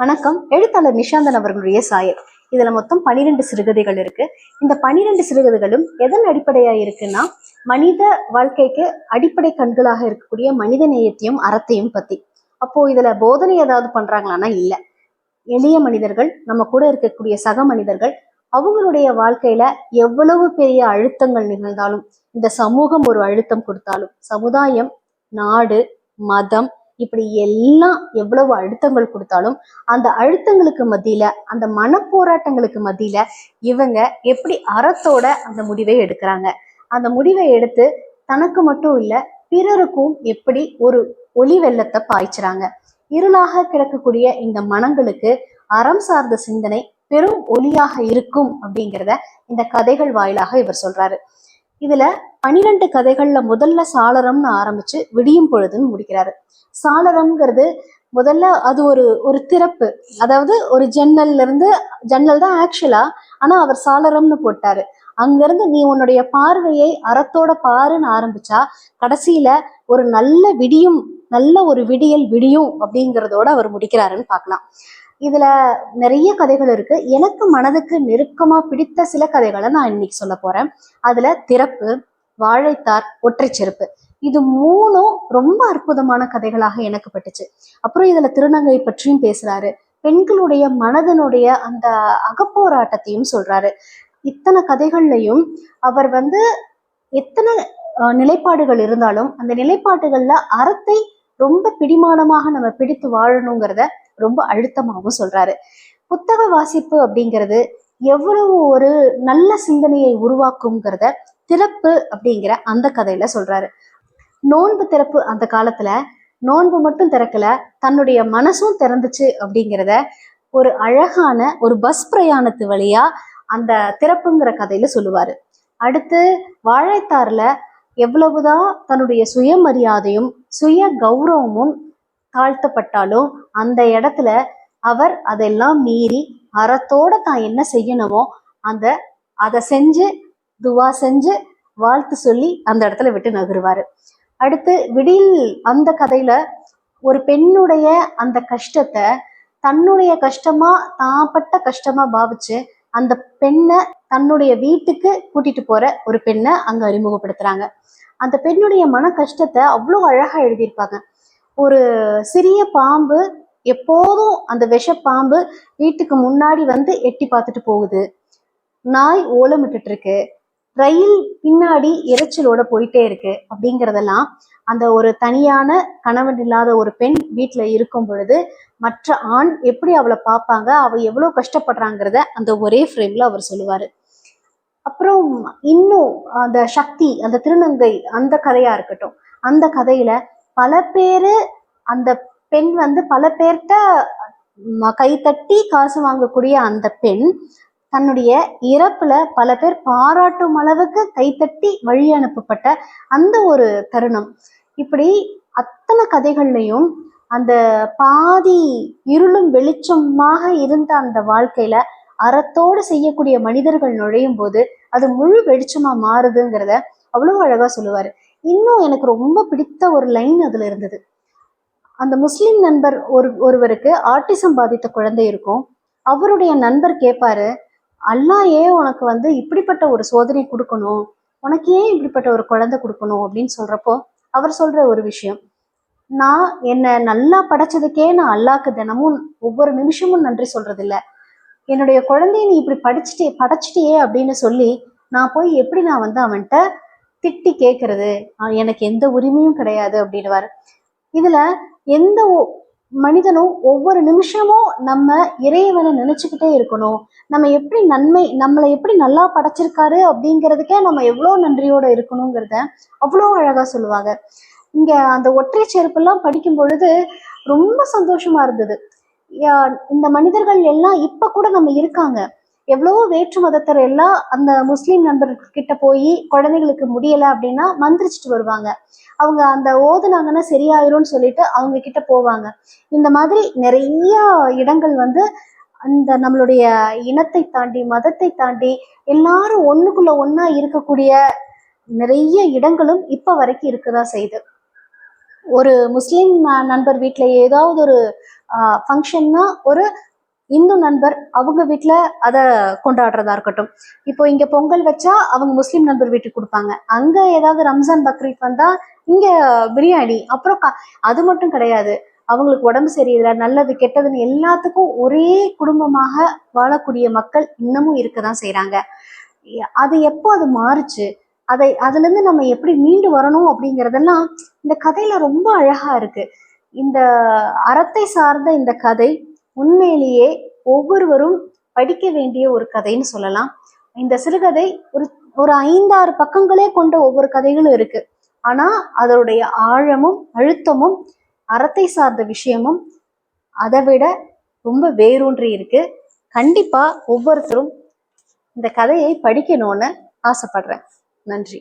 வணக்கம். எழுத்தாளர் நிஷாந்தன் அவர்களுடைய சாயல். இதுல மொத்தம் பனிரெண்டு சிறுகதைகள் இருக்கு. இந்த பனிரெண்டு சிறுகதைகளும் எதன் அடிப்படையா இருக்குன்னா மனித வாழ்க்கைக்கு அடிப்படை கண்களாக இருக்கக்கூடிய மனித நேயத்தையும் அறத்தையும் பத்தி. அப்போ இதுல போதனை ஏதாவது பண்றாங்களான்னா இல்ல. எளிய மனிதர்கள் நம்ம கூட இருக்கக்கூடிய சக மனிதர்கள் அவங்களுடைய வாழ்க்கையில எவ்வளவு பெரிய அழுத்தங்கள் நிகழ்ந்தாலும் இந்த சமூகம் ஒரு அழுத்தம் கொடுத்தாலும் சமுதாயம் நாடு மதம் இப்படி எல்லாம் எவ்வளவு அழுத்தங்கள் கொடுத்தாலும் அந்த அழுத்தங்களுக்கு மத்தியில அந்த மனப்போராட்டங்களுக்கு மத்தியில இவங்க எப்படி அறத்தோட அந்த முடிவை எடுக்கிறாங்க. அந்த முடிவை எடுத்து தனக்கு மட்டும் இல்ல பிறருக்கும் எப்படி ஒரு ஒளி வெள்ளத்தை பாய்ச்சுறாங்க. இருளாக கிடக்கக்கூடிய இந்த மனங்களுக்கு அறம் சார்ந்த சிந்தனை பெரும் ஒளியாக இருக்கும் அப்படிங்கிறத இந்த கதைகள் வாயிலாக இவர் சொல்றாரு. இதுல பனிரெண்டு கதைகள்ல முதல்ல சாளரம்னு ஆரம்பிச்சு விடியும் பொழுதுன்னு முடிக்கிறாரு. சாளரம்ங்கிறது முதல்ல அது ஒரு ஒரு திறப்பு. அதாவது ஒரு ஜன்னல்ல இருந்து ஜன்னல் தான் ஆக்சுவலா ஆனா அவர் சாளரம்னு போட்டாரு. அங்கிருந்து நீ உன்னுடைய பார்வையை அறத்தோட பாருன்னு ஆரம்பிச்சா கடைசியில ஒரு நல்ல விடியும் நல்ல ஒரு விடியல் விடியும் அப்படிங்கிறதோட அவர் முடிக்கிறாருன்னு பார்க்கலாம். இதுல நிறைய கதைகள் இருக்கு. எனக்கு மனதுக்கு நெருக்கமா பிடித்த சில கதைகளை நான் இன்னைக்கு சொல்ல போறேன். அதுல திறப்பு வாழைத்தார் ஒற்றை செருப்பு இது மூணும் ரொம்ப அற்புதமான கதைகளாக எனக்கு பட்டுச்சு. அப்புறம் இதுல திருநங்கை பற்றியும் பேசுறாரு. பெண்களுடைய மனதனுடைய அந்த அகப்போராட்டத்தையும் சொல்றாரு. இத்தனை கதைகள்லையும் அவர் வந்து எத்தனை நிலைப்பாடுகள் இருந்தாலும் அந்த நிலைப்பாடுகள்ல அறத்தை ரொம்ப பிடிமானமாக நம்ம பிடித்து வாழணுங்கிறத ரொம்ப அழுத்தமாகவும் சொல்றாரு. புத்தக வாசிப்பு அப்படிங்கிறது எவ்வளவு ஒரு நல்ல சிந்தனையை உருவாக்குங்கிறத திறப்பு அப்படிங்கிற அந்த கதையில சொல்றாரு. நோன்பு திறப்பு அந்த காலத்துல நோன்பு மட்டும் திறக்கல தன்னுடைய மனசும் திறந்துச்சு அப்படிங்கிறத ஒரு அழகான ஒரு பஸ் பிரயாணத்து வழியா அந்த திறப்புங்கிற கதையில சொல்லுவாரு. அடுத்து வாழைத்தாறுல எவ்வளவுதான் தன்னுடைய சுயமரியாதையும் சுய கௌரவமும் தாழ்த்தப்பட்டாலும் அந்த இடத்துல அவர் அதெல்லாம் மீறி அறத்தோட தான் என்ன செய்யணுமோ அந்த அதை செஞ்சு துவா செஞ்சு வாழ்த்து சொல்லி அந்த இடத்துல விட்டு நகருவாரு. அடுத்து விடில் அந்த கதையில ஒரு பெண்ணுடைய அந்த கஷ்டத்தை தன்னுடைய கஷ்டமா தான் பட்ட கஷ்டமா பாவிச்சு அந்த பெண்ணை தன்னுடைய வீட்டுக்கு கூட்டிட்டு போற ஒரு பெண்ணை அங்க அறிமுகப்படுத்துறாங்க. அந்த பெண்ணுடைய மன கஷ்டத்தை அவ்வளோ அழகா எழுதியிருப்பாங்க. ஒரு சிறிய பாம்பு எப்போதும் அந்த விஷ பாம்பு வீட்டுக்கு முன்னாடி வந்து எட்டி பார்த்துட்டு போகுது. நாய் ஓலமிட்டுட்டு இருக்கு ரயில் பின்னாடி இரைச்சலோட போயிட்டே இருக்கு அப்படிங்கிறதெல்லாம் அந்த ஒரு தனியான கணவன் இல்லாத ஒரு பெண் வீட்டுல இருக்கும் பொழுது மற்ற ஆண் எப்படி அவளை பார்ப்பாங்க அவ எவ்வளவு கஷ்டப்படுறாங்கிறத அந்த ஒரே ஃப்ரேம்ல அவர் சொல்லுவாரு. அப்புறம் இன்னும் அந்த சக்தி அந்த திருநங்கை அந்த கதையா இருக்கட்டும் அந்த கதையில பல பேரு அந்த பெண் வந்து பல பேர்கிட்ட கைத்தட்டி காசு வாங்கக்கூடிய அந்த பெண் தன்னுடைய இறப்புல பல பேர் பாராட்டும் அளவுக்கு கைத்தட்டி வழி அனுப்பப்பட்ட அந்த ஒரு தருணம். இப்படி அத்தனை கதைகள்லையும் அந்த பாதி இருளும் வெளிச்சமாக இருந்த அந்த வாழ்க்கையில அறத்தோடு செய்யக்கூடிய மனிதர்கள் நுழையும் போது அது முழு வெளிச்சமா மாறுதுங்கிறத அவ்வளவு அழகா சொல்லுவாரு. இன்னும் எனக்கு ரொம்ப பிடித்த ஒரு லைன் அதுல இருந்தது. அந்த முஸ்லிம் நண்பர் ஒரு ஒருவருக்கு ஆர்டிசம் பாதித்த குழந்தை இருக்கும். அவருடைய நண்பர் கேட்பாரு அல்லாஹ் ஏன் உனக்கு வந்து இப்படிப்பட்ட ஒரு சோதனை கொடுக்கணும்? உனக்கு ஏன் இப்படிப்பட்ட ஒரு குழந்தை கொடுக்கணும்? அப்படின்னு சொல்றப்போ அவர் சொல்ற ஒரு விஷயம் நான் என்னை நல்லா படைச்சதுக்கே நான் அல்லாஹ்க்கு தினமும் ஒவ்வொரு நிமிஷமும் நன்றி சொல்றது என்னுடைய குழந்தைய நீ இப்படி படிச்சுட்டே படைச்சிட்டியே அப்படின்னு சொல்லி நான் போய் எப்படி நான் வந்து அவன்கிட்ட திட்டி கேட்கறது எனக்கு எந்த உரிமையும் கிடையாது அப்படின்னுவாரு. இதுல எந்த ஒ- மனிதனும் ஒவ்வொரு நிமிஷமும் நம்ம இறைவனை நினைச்சுக்கிட்டே இருக்கணும். நம்ம எப்படி நன்மை நம்மளை எப்படி நல்லா படைச்சிருக்காரு அப்படிங்கிறதுக்கே நம்ம எவ்வளோ நன்றியோட இருக்கணுங்கிறத அவ்வளோ அழகா சொல்லுவாங்க. இங்க அந்த ஒற்றை செருப்பெல்லாம் படிக்கும் பொழுது ரொம்ப சந்தோஷமா இருந்தது. யா- இந்த மனிதர்கள் எல்லாம் இப்ப கூட நம்ம இருக்காங்க. எவ்வளவோ வேற்று மதத்தர் எல்லாம் அந்த முஸ்லீம் நண்பர்கள் கிட்ட போய் குழந்தைகளுக்கு முடியல அப்படின்னா மந்திரிச்சிட்டு வருவாங்க. அவங்க அந்த ஓதுனாங்கன்னா சரியாயிரும்னு சொல்லிட்டு அவங்க கிட்ட போவாங்க. இந்த மாதிரி நிறைய இடங்கள் வந்து அந்த நம்மளுடைய இனத்தை தாண்டி மதத்தை தாண்டி எல்லாரும் ஒண்ணுக்குள்ள ஒன்னா இருக்கக்கூடிய நிறைய இடங்களும் இப்ப வரைக்கும் இருக்குதா செய்யுது. ஒரு முஸ்லீம் ந- நண்பர் வீட்டில் ஏதாவது ஒரு ஃபங்க்ஷன்னா ஒரு இந்து நண்பர் அவங்க வீட்டில் அதை கொண்டாடுறதா இருக்கட்டும். இப்போ இங்கே பொங்கல் வச்சா அவங்க முஸ்லீம் நண்பர் வீட்டுக்கு கொடுப்பாங்க. அங்கே ஏதாவது ரம்ஜான் பக்ரீத் வந்தால் இங்கே பிரியாணி அப்புறம் க- அது மட்டும் கிடையாது. அவங்களுக்கு உடம்பு சரியில்லை நல்லது கெட்டதுன்னு எல்லாத்துக்கும் ஒரே குடும்பமாக வாழக்கூடிய மக்கள் இன்னமும் இருக்க தான் செய்கிறாங்க அது எப்போ அது மாறுச்சு? அதை அதுலேருந்து நம்ம எப்படி மீண்டு வரணும் அப்படிங்கிறதெல்லாம் இந்த கதையில ரொம்ப அழகா இருக்கு. இந்த அறத்தை சார்ந்த இந்த கதை உண்மையிலேயே ஒவ்வொருவரும் படிக்க வேண்டிய ஒரு கதைன்னு சொல்லலாம். இந்த சிறுகதை ஒரு ஒரு ஐந்தாறு பக்கங்களே கொண்ட ஒவ்வொரு கதைகளும் இருக்கு. ஆனா அதனுடைய ஆழமும் அழுத்தமும் அறத்தை சார்ந்த விஷயமும் அதை விட ரொம்ப வேரூன்றி இருக்கு. கண்டிப்பா ஒவ்வொருத்தரும் இந்த கதையை படிக்கணும்னு ஆசைப்படுறேன். நன்றி.